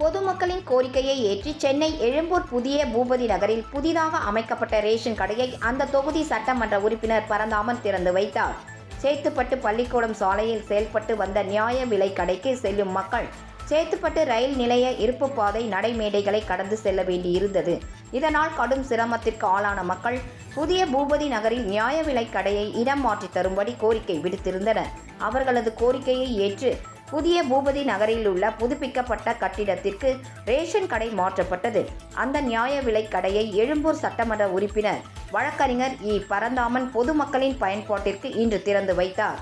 பொதுமக்களின் கோரிக்கையை ஏற்றி சென்னை எழும்பூர் புதிய பூபதி நகரில் புதிதாக அமைக்கப்பட்ட ரேஷன் கடையை அந்த தொகுதி சட்டமன்ற உறுப்பினர் பரந்தாமன் திறந்து வைத்தார். சேத்துப்பட்டு பள்ளிக்கூடம் சாலையில் செயல்பட்டு வந்த நியாய விலை கடைக்கு செல்லும் மக்கள் சேத்துப்பட்டு ரயில் நிலைய இருப்பு பாதை நடைமேடைகளை கடந்து செல்ல வேண்டியிருந்தது. இதனால் கடும் சிரமத்திற்கு ஆளான மக்கள் புதிய பூபதி நகரில் நியாய விலை கடையை இடம் மாற்றி தரும்படி கோரிக்கை விடுத்திருந்தனர். அவர்களது கோரிக்கையை ஏற்று புதிய பூபதி நகரில் உள்ள புதுப்பிக்கப்பட்ட கட்டிடத்திற்கு ரேஷன் கடை மாற்றப்பட்டது. அந்த நியாய விலை கடையை எழும்பூர் சட்டமன்ற உறுப்பினர் வழக்கறிஞர் இ. பரந்தாமன் பொதுமக்களின் பயன்பாட்டிற்கு இன்று திறந்து வைத்தார்.